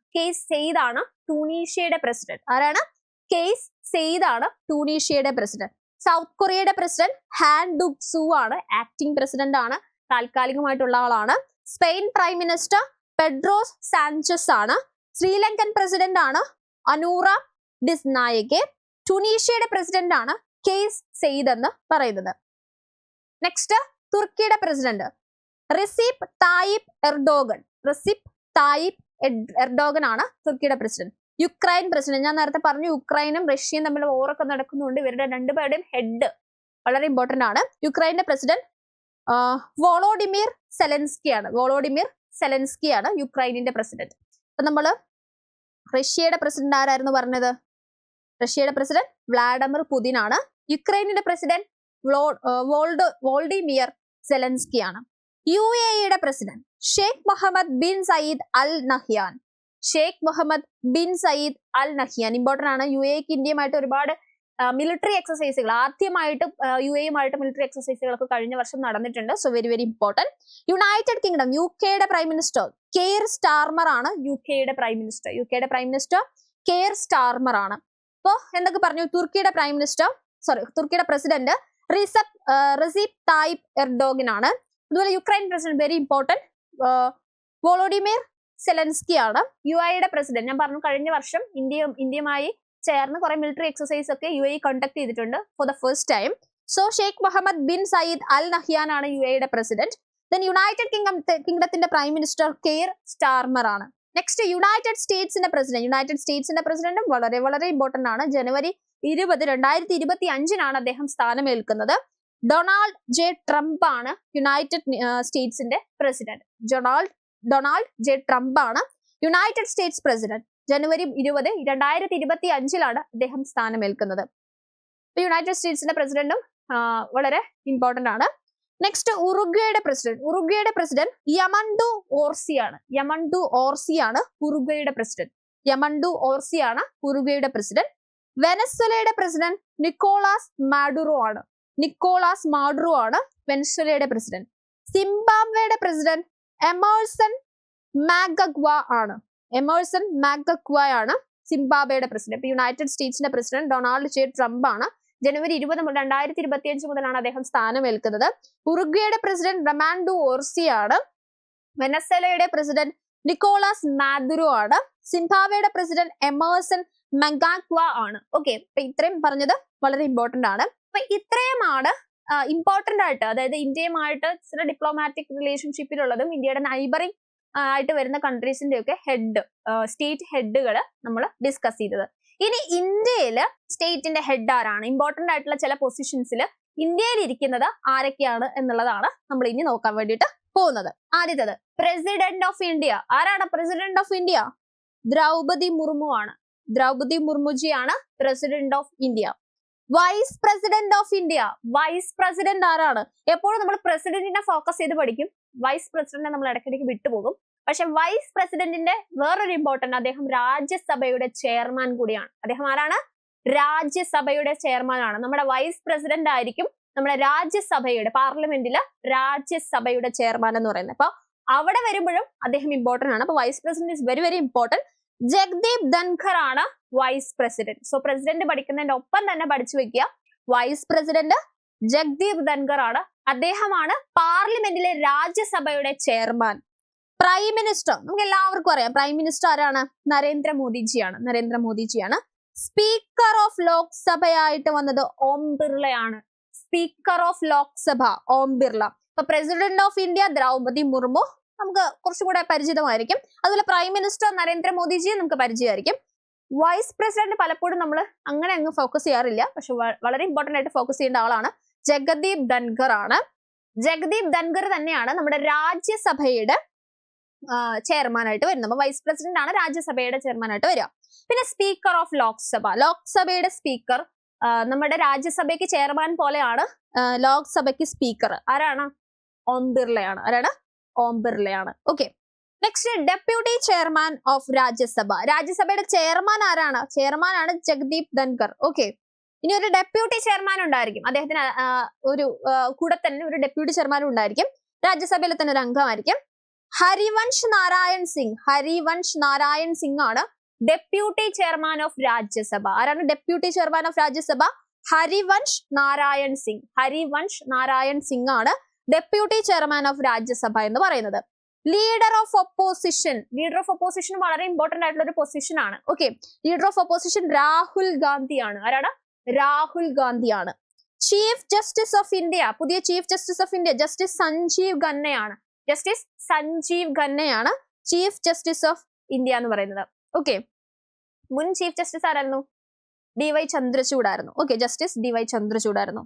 സെയ്ദ് ആണ് ടൂണീഷ്യയുടെ പ്രസിഡന്റ് ആരാണ്? കേസ് സെയ്ദാണ് ടൂണീഷ്യയുടെ പ്രസിഡന്റ് സൗത്ത് കൊറിയയുടെ പ്രസിഡന്റ് ഹാൻ ഡുക് സു ആണ് ആക്ടിംഗ് പ്രസിഡന്റ് ആണ്. താൽക്കാലികമായിട്ടുള്ള ആളാണ്. Spain prime minister Pedros Sanchez ആണ് ശ്രീലങ്കൻ പ്രസിഡന്റ് ആണ് അനൂറ ഡിസ്നായകെ. ടുണീഷ്യയുടെ പ്രസിഡന്റ് ആണ് കെയ്സ് സെയ്ദ് എന്ന് പറയുന്നത്. നെക്സ്റ്റ് തുർക്കിയുടെ president. Recep Tayyip Erdogan Recep Tayyip Erdogan ആണ് തുർക്കിയുടെ പ്രസിഡന്റ്. Ukraine president. ഞാൻ നേരത്തെ പറഞ്ഞു യുക്രൈനും റഷ്യയും തമ്മിൽ ഓറൊക്കെ നടക്കുന്നുണ്ട്. ഇവരുടെ രണ്ടുപേരുടെയും ഹെഡ് വളരെ ഇമ്പോർട്ടന്റ് ആണ്. യുക്രൈന്റെ പ്രസിഡന്റ് വോളോഡിമിർ സെലൻസ്കി ആണ് വോളോഡിമിർ സെലൻസ്കി ആണ് യുക്രൈനിന്റെ പ്രസിഡന്റ്. അപ്പൊ നമ്മൾ റഷ്യയുടെ പ്രസിഡന്റ് ആരായിരുന്നു പറഞ്ഞത്? റഷ്യയുടെ പ്രസിഡന്റ് വ്ളാഡിമിർ പുതിൻ ആണ് യുക്രൈനിന്റെ പ്രസിഡന്റ് വോൾഡ് വോൾഡിമിയർ സെലൻസ്കി ആണ് യു എ ഇയുടെ president Sheikh Mohamed bin Zayed al Nahyan. Sheikh Mohamed bin Zayed al Nahyan. Important ആണ്. യു എക്ക് ഇന്ത്യയുമായിട്ട് ഒരുപാട് മിലിറ്ററി എക്സസൈസുകൾ ആദ്യമായിട്ട് യു എയുമായിട്ട് മിലിറ്ററി എക്സസൈസുകളൊക്കെ കഴിഞ്ഞ വർഷം നടന്നിട്ടുണ്ട്. So very very important United Kingdom U കെയുടെ പ്രൈം മിനിസ്റ്റർ കെയർ സ്റ്റാർമർ ആണ്. യു കെയുടെ പ്രൈം മിനിസ്റ്റർ യു കെയുടെ പ്രൈം മിനിസ്റ്റർ കെയർ സ്റ്റാർമർ ആണ്. അപ്പോ എന്തൊക്കെ പറഞ്ഞു? തുർക്കിയുടെ പ്രൈം മിനിസ്റ്റർ സോറി തുർക്കിയുടെ president Recep Recep Tayyip Erdogan ആണ്. അതുപോലെ Ukraine president very important Volodymyr Zelensky ആണ്. യു ഐയുടെ പ്രസിഡന്റ് ഞാൻ പറഞ്ഞു കഴിഞ്ഞ വർഷം ഇന്ത്യ ഇന്ത്യയുമായി ചേർന്ന് കുറെ മിലിറ്ററി എക്സസൈസ് ഒക്കെ യു എ കണ്ടക്ട് ചെയ്തിട്ടുണ്ട് for the first time so Sheikh Mohamed bin Zayed al Nahyan ആണ് യു എയുടെ പ്രസിഡന്റ് ദെൻ യുണൈറ്റഡ് കിങ്ഡം കിങ്ഡത്തിന്റെ പ്രൈം മിനിസ്റ്റർ കെയർ സ്റ്റാർമർ ആണ്. നെക്സ്റ്റ് യുണൈറ്റഡ് സ്റ്റേറ്റ്സിന്റെ പ്രസിഡന്റ് യുണൈറ്റഡ് സ്റ്റേറ്റ്സിന്റെ പ്രസിഡന്റും വളരെ വളരെ ഇമ്പോർട്ടന്റ് ആണ്. ജനുവരി ഇരുപത് രണ്ടായിരത്തി ഇരുപത്തി അഞ്ചിനാണ് അദ്ദേഹം സ്ഥാനമേൽക്കുന്നത്. ഡൊണാൾഡ് ജെ ട്രംപ് ആണ് United സ്റ്റേറ്റ്സിന്റെ president Donald Donald J Trump ആണ് യുണൈറ്റഡ് സ്റ്റേറ്റ്സ് പ്രസിഡന്റ് ജനുവരി ഇരുപത് രണ്ടായിരത്തി ഇരുപത്തി അഞ്ചിലാണ് അദ്ദേഹം സ്ഥാനമേൽക്കുന്നത്. യുണൈറ്റഡ് സ്റ്റേറ്റ്സിന്റെ പ്രസിഡന്റും വളരെ ഇമ്പോർട്ടന്റ് ആണ്. നെക്സ്റ്റ് ഉറുഗ്വയുടെ പ്രസിഡന്റ്. ഉറുഗ്വയുടെ പ്രസിഡന്റ് യമണ്ടു ഓർസിയാണ്. യമണ്ടു ഓർസിയാണ് ഉറുഗ്വയുടെ പ്രസിഡന്റ്. യമണ്ടു ഓർസിയാണ് ഉറുഗ്വയുടെ പ്രസിഡന്റ്. വെനസ്വലയുടെ പ്രസിഡന്റ് നിക്കോളാസ് മാഡുറോ ആണ്. നിക്കോളാസ് മാഡുറോ ആണ് വെനസ്വലയുടെ പ്രസിഡന്റ്. സിംബാബ്വയുടെ പ്രസിഡന്റ് എമേഴ്സൺ മാഗഗ്വ ആണ്. എമേഴ്സൺ മാഗഗ്വ ആണ് സിംബാബ്വയുടെ പ്രസിഡന്റ്. യുണൈറ്റഡ് സ്റ്റേറ്റ്സിന്റെ പ്രസിഡന്റ് ഡൊണാൾഡ് ജെ ട്രംപ് ആണ് ജനുവരി ഇരുപത് മുതൽ രണ്ടായിരത്തി ഇരുപത്തി അഞ്ച് മുതലാണ് അദ്ദേഹം സ്ഥാനമേൽക്കുന്നത്. ഉറുഗ്വയുടെ പ്രസിഡന്റ് റമാൻഡു ഓർസി ആണ് വെനസലയുടെ പ്രസിഡന്റ് നിക്കോളാസ് മാദുരോ ആണ്. സിംബാബേയുടെ പ്രസിഡന്റ് എമേഴ്സൺ മങ്കാക്വ ആണ്. ഓക്കെ അപ്പൊ ഇത്രയും പറഞ്ഞത് വളരെ ഇമ്പോർട്ടന്റ് ആണ്. അപ്പൊ ഇത്രയുമാണ് ഇമ്പോർട്ടന്റ് ആയിട്ട് അതായത് ഇന്ത്യയുമായിട്ട് ചില ഡിപ്ലോമാറ്റിക് റിലേഷൻഷിപ്പിലുള്ളതും ഇന്ത്യയുടെ നൈബറിംഗ് ആയിട്ട് വരുന്ന കൺട്രീസിന്റെ ഒക്കെ ഹെഡ് സ്റ്റേറ്റ് ഹെഡുകൾ നമ്മൾ ഡിസ്കസ് ചെയ്തത്. ഇനി ഇന്ത്യയിൽ സ്റ്റേറ്റിന്റെ ഹെഡ് ആരാണ്? ഇമ്പോർട്ടന്റ് ആയിട്ടുള്ള ചില പൊസിഷൻസിൽ ഇന്ത്യയിൽ ഇരിക്കുന്നത് ആരൊക്കെയാണ് എന്നുള്ളതാണ് നമ്മൾ ഇനി നോക്കാൻ വേണ്ടിയിട്ട് പോകുന്നത്. ആദ്യത്തത് പ്രസിഡന്റ് ഓഫ് ഇന്ത്യ ആരാണ് president of India Draupadi Murmu ആണ്. Draupadi മുർമുജിയാണ് president of India vice president of India vice president ആരാണ്? എപ്പോഴും നമ്മൾ പ്രസിഡന്റിനെ ഫോക്കസ് ചെയ്ത് പഠിക്കും. വൈസ് പ്രസിഡന്റിനെ നമ്മൾ ഇടയ്ക്കിടയ്ക്ക് വിട്ടുപോകും. പക്ഷെ വൈസ് പ്രസിഡന്റിന്റെ വേറൊരു ഇമ്പോർട്ടന്റ് അദ്ദേഹം രാജ്യസഭയുടെ ചെയർമാൻ കൂടിയാണ്. അദ്ദേഹം ആരാണ്? രാജ്യസഭയുടെ ചെയർമാൻ ആണ്. നമ്മുടെ വൈസ് പ്രസിഡന്റ് ആയിരിക്കും നമ്മുടെ രാജ്യസഭയുടെ പാർലമെന്റിലെ രാജ്യസഭയുടെ ചെയർമാൻ എന്ന് പറയുന്നത്. അപ്പൊ അവിടെ വരുമ്പോഴും അദ്ദേഹം ഇമ്പോർട്ടന്റ് ആണ്. അപ്പൊ vice president is very very important Jagdeep Dhankhar ആണ് വൈസ് പ്രസിഡന്റ് സോ പ്രസിഡന്റ് പഠിക്കുന്നതിന്റെ ഒപ്പം തന്നെ പഠിച്ചു വെക്കുക. വൈസ് പ്രസിഡന്റ് ജഗ്ദീപ് ധൻഖർ ആണ്. അദ്ദേഹമാണ് പാർലമെന്റിലെ രാജ്യസഭയുടെ ചെയർമാൻ പ്രൈം മിനിസ്റ്റർ നമുക്ക് എല്ലാവർക്കും അറിയാം. പ്രൈം മിനിസ്റ്റർ ആരാണ്? നരേന്ദ്രമോദിജിയാണ് നരേന്ദ്രമോദിജിയാണ് സ്പീക്കർ ഓഫ് ലോക്സഭയായിട്ട് വന്നത് Om ബിർളയാണ്. Speaker of Lok Sabha Om Birla. ഇപ്പൊ president of India Draupadi Murmu നമുക്ക് കുറച്ചുകൂടെ പരിചിതമായിരിക്കും. അതുപോലെ പ്രൈം മിനിസ്റ്റർ നരേന്ദ്രമോദിജിയെ നമുക്ക് പരിചയമായിരിക്കും. വൈസ് പ്രസിഡന്റ് പലപ്പോഴും നമ്മൾ അങ്ങനെ അങ്ങ് ഫോക്കസ് ചെയ്യാറില്ല. പക്ഷെ വളരെ ഇമ്പോർട്ടന്റ് ആയിട്ട് ഫോക്കസ് ചെയ്യേണ്ട ആളാണ് ജഗദീപ് ധൻഖർ ആണ് ജഗദീപ് ധൻഖർ തന്നെയാണ് നമ്മുടെ രാജ്യസഭയുടെ ചെയർമാൻ ആയിട്ട് വരുന്നത്. അപ്പൊ വൈസ് പ്രസിഡന്റ് ആണ് രാജ്യസഭയുടെ ചെയർമാൻ ആയിട്ട് വരിക. പിന്നെ സ്പീക്കർ ഓഫ് ലോക്സഭ ലോക്സഭയുടെ സ്പീക്കർ നമ്മുടെ രാജ്യസഭയ്ക്ക് ചെയർമാൻ പോലെയാണ് ലോക്സഭയ്ക്ക് സ്പീക്കർ ആരാണ്? ഓം ബിർളയാണ്. ആരാണ്? Om ബിർളയാണ്. Okay next deputy chairman of Rajya Sabha. രാജ്യസഭയുടെ chairman ആരാണ്? ചെയർമാൻ ആണ് ജഗ്ദീപ് ധൻകർ ഓക്കെ ഇനി ഒരു ഡെപ്യൂട്ടി ചെയർമാൻ ഉണ്ടായിരിക്കും. അദ്ദേഹത്തിന് ഒരു കൂടെ തന്നെ ഒരു ഡെപ്യൂട്ടി ചെയർമാൻ ഉണ്ടായിരിക്കും. രാജ്യസഭയിലെ തന്നെ ഒരു അംഗമായിരിക്കും. ഹരിവൻഷ് നാരായൺ സിംഗ്. ഹരിവൻഷ് നാരായൺ സിംഗ് ആണ് ഡെപ്യൂട്ടി ചെയർമാൻ ഓഫ് രാജ്യസഭ. ആരാണ് deputy chairman of Rajya Sabha? Harivansh Narayan Singh. Harivansh Narayan Singh ആണ് ഡെപ്യൂട്ടി ചെയർമാൻ ഓഫ് രാജ്യസഭ എന്ന് പറയുന്നത്. Leader of opposition. Leader of opposition വളരെ ഇമ്പോർട്ടന്റ് ആയിട്ടുള്ള ഒരു പൊസിഷൻ ആണ്. Okay leader of opposition Rahul Gandhi ആണ്. ആരാണ്? രാഹുൽ ഗാന്ധി ആണ്. Chief justice of India. പുതിയ chief justice of India. Justice Sanjiv ഖന്നയാണ്. Justice Sanjiv ഖന്നയാണ് ചീഫ് ജസ്റ്റിസ് ഓഫ് ഇന്ത്യ എന്ന് പറയുന്നത്. ഓക്കെ മുൻ ചീഫ് ജസ്റ്റിസ് ആരായിരുന്നു? ഡി വൈ ചന്ദ്രചൂഡായിരുന്നു okay justice D Y ചന്ദ്രചൂഡായിരുന്നു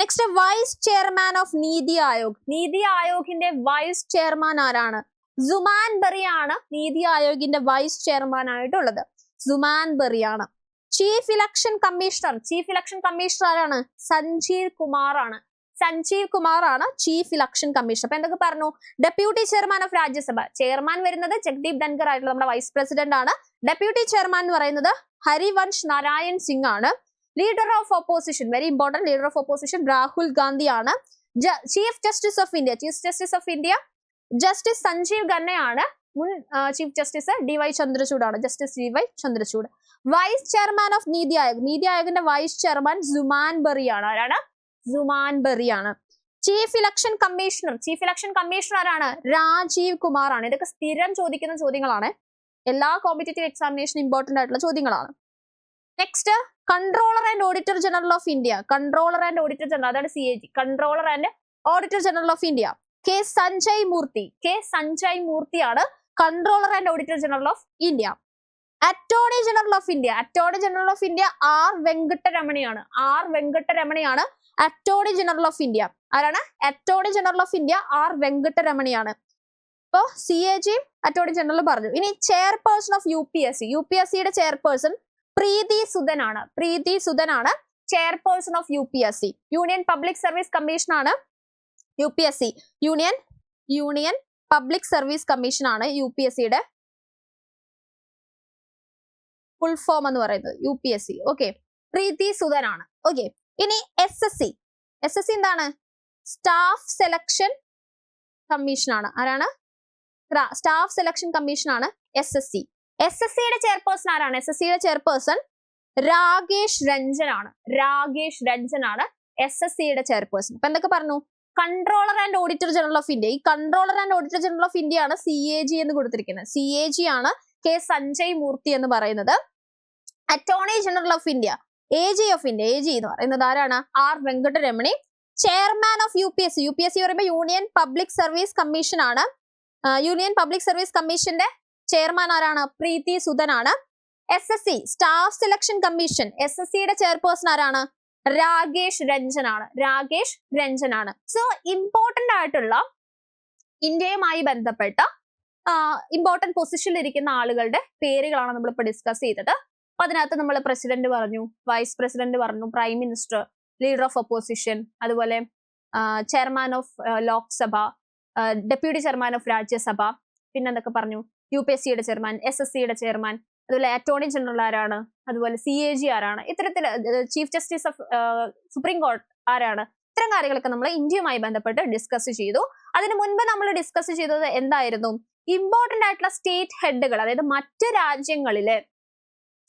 next vice chairman of NITI Aayog NITI ആയോഗിന്റെ vice chairman ആരാണ്? സുമാൻ ബറിയാണ് നീതി ആയോഗിന്റെ വൈസ് ചെയർമാൻ ആയിട്ടുള്ളത്. Suman ബറിയാണ് chief election commissioner chief election commissioner ആരാണ്? സഞ്ജീവ് കുമാർ ആണ്. സഞ്ജീവ് കുമാർ ആണ് ചീഫ് ഇലക്ഷൻ കമ്മീഷൻ അപ്പൊ എന്തൊക്കെ പറഞ്ഞു? Deputy chairman of Rajya Sabha chairman വരുന്നത് ജഗ്ദീപ് ധൻകർ ആയിട്ടുള്ള നമ്മുടെ വൈസ് പ്രസിഡന്റ് ആണ്. ഡെപ്യൂട്ടി ചെയർമാൻ എന്ന് പറയുന്നത് ഹരിവൻഷ് നാരായൺ സിംഗ് ആണ്. Leader of opposition very important leader of opposition Rahul Gandhi ആണ്. Chief justice of India chief justice of India justice Sanjiv ഖന്നയാണ് മുൻ chief justice D Y ചന്ദ്രചൂഡാണ് justice D Y Chandrachud vice chairman of NITI Aayog NITI ആയോഗിന്റെ vice chairman Suman ബെറിയാണ് ആരാണ്? Suman ബെറിയാണ്. Chief election commissioner chief election commissioner ആരാണ്? രാജീവ് കുമാർ ആണ് ഇതൊക്കെ സ്ഥിരം ചോദിക്കുന്ന ചോദ്യങ്ങളാണ്. എല്ലാ കോമ്പറ്റേറ്റീവ് എക്സാമിനേഷൻ ഇമ്പോർട്ടന്റ് ആയിട്ടുള്ള ചോദ്യങ്ങളാണ്. Next controller and auditor general of India controller and auditor general അതാണ് C A controller and auditor general of India K Sanjay Murthy K Sanjay മൂർത്തിയാണ് controller and auditor general of India attorney general of India attorney general of India R വെങ്കട്ടരമണിയാണ് R വെങ്കട്ടരമണിയാണ് attorney general of India ആരാണ്? Attorney general of India R വെങ്കട്ടരമണിയാണ്. ഇപ്പോ C A ജിയും attorney general പറഞ്ഞു. ഇനി chairperson of U P S C U P S സിയുടെ chairperson Preeti സുധനാണ്. Preeti സുധനാണ് chairperson of U P S C union public service commission ആണ് U P S C union union public service commission ആണ് U P S സിയുടെ full form എന്ന് പറയുന്നത്. U P S C okay Preeti സുധനാണ്. Okay ഇനി S S C S S C എന്താണ്? Staff selection commission ആണ്. ആരാണ്? Staff selection commission ആണ് S S C S S സിയുടെ ചെയർപേഴ്സൺ ആരാണ്? എസ് എസ് സിയുടെ ചെയർപേഴ്സൺ രാകേഷ് രഞ്ജൻ ആണ്. രാകേഷ് രഞ്ജൻ ആണ് എസ് എസ് സിയുടെ ചെയർപേഴ്സൺ അപ്പൊ എന്തൊക്കെ പറഞ്ഞു? Controller and auditor general of India ഈ controller and auditor general of India ആണ് സി എ ജി എന്ന് കൊടുത്തിരിക്കുന്നത്. സി എ ജി ആണ് കെ സഞ്ജയ് മൂർത്തി എന്ന് പറയുന്നത്. Attorney general of India A G എഫിന്റെ എ ജി എന്ന് പറയുന്നത് ആരാണ്? R Venkataramani. Chairman of U P S U P S C പറയുമ്പോൾ യൂണിയൻ പബ്ലിക് സർവീസ് കമ്മീഷൻ ആണ്. യൂണിയൻ പബ്ലിക് സർവീസ് കമ്മീഷന്റെ ചെയർമാൻ ആരാണ്? Preeti സുധനാണ് S S C staff selection commission S S സിയുടെ chairperson ആരാണ്? രാകേഷ് രഞ്ജൻ ആണ്. രാകേഷ് രഞ്ജൻ ആണ്. സോ ഇമ്പോർട്ടന്റ് ആയിട്ടുള്ള ഇന്ത്യയുമായി ബന്ധപ്പെട്ട ഇമ്പോർട്ടന്റ് പൊസിഷനിൽ ഇരിക്കുന്ന ആളുകളുടെ പേരുകളാണ് നമ്മൾ ഡിസ്കസ് ചെയ്തത്. അപ്പൊ അതിനകത്ത് നമ്മൾ പ്രസിഡന്റ് പറഞ്ഞു വൈസ് പ്രസിഡന്റ് പറഞ്ഞു prime minister leader of opposition അതുപോലെ chairman of Lok Sabha deputy chairman of Rajya Sabha പിന്നെ എന്തൊക്കെ പറഞ്ഞു യു പി എസ് സിയുടെ ചെയർമാൻ എസ് എസ് സിയുടെ ചെയർമാൻ അതുപോലെ അറ്റോർണി ജനറൽ ആരാണ്? അതുപോലെ സി എ ജി ആരാണ്? ഇത്തരത്തിൽ chief justice of supreme court ആരാണ്? ഇത്തരം കാര്യങ്ങളൊക്കെ നമ്മൾ ഇന്ത്യയുമായി ബന്ധപ്പെട്ട് ഡിസ്കസ് ചെയ്തു. അതിന് മുൻപ് നമ്മൾ ഡിസ്കസ് ചെയ്തത് എന്തായിരുന്നു? ഇമ്പോർട്ടന്റ് ആയിട്ടുള്ള സ്റ്റേറ്റ് ഹെഡുകൾ അതായത് മറ്റ് രാജ്യങ്ങളിലെ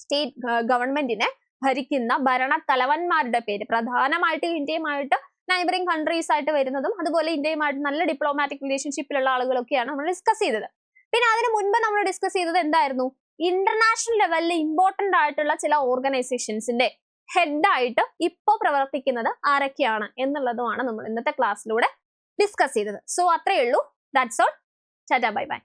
സ്റ്റേറ്റ് ഗവൺമെന്റിനെ ഭരിക്കുന്ന ഭരണ തലവന്മാരുടെ പേര്. പ്രധാനമായിട്ട് ഇന്ത്യയുമായിട്ട് നൈബറിംഗ് കൺട്രീസ് ആയിട്ട് വരുന്നതും അതുപോലെ ഇന്ത്യയുമായിട്ട് നല്ല ഡിപ്ലോമാറ്റിക് റിലേഷൻഷിപ്പിലുള്ള ആളുകളൊക്കെയാണ് നമ്മൾ ഡിസ്കസ് ചെയ്തത്. പിന്നെ അതിന് മുൻപ് നമ്മൾ ഡിസ്കസ് ചെയ്തത് എന്തായിരുന്നു? ഇന്റർനാഷണൽ ലെവലിൽ ഇമ്പോർട്ടന്റ് ആയിട്ടുള്ള ചില ഓർഗനൈസേഷൻസിന്റെ ഹെഡായിട്ട് ഇപ്പോൾ പ്രവർത്തിക്കുന്നത് ആരൊക്കെയാണ് എന്നുള്ളതുമാണ് നമ്മൾ ഇന്നത്തെ ക്ലാസ്സിലൂടെ ഡിസ്കസ് ചെയ്തത്. സോ അത്രയേ ഉള്ളൂ. That's all tata bye bye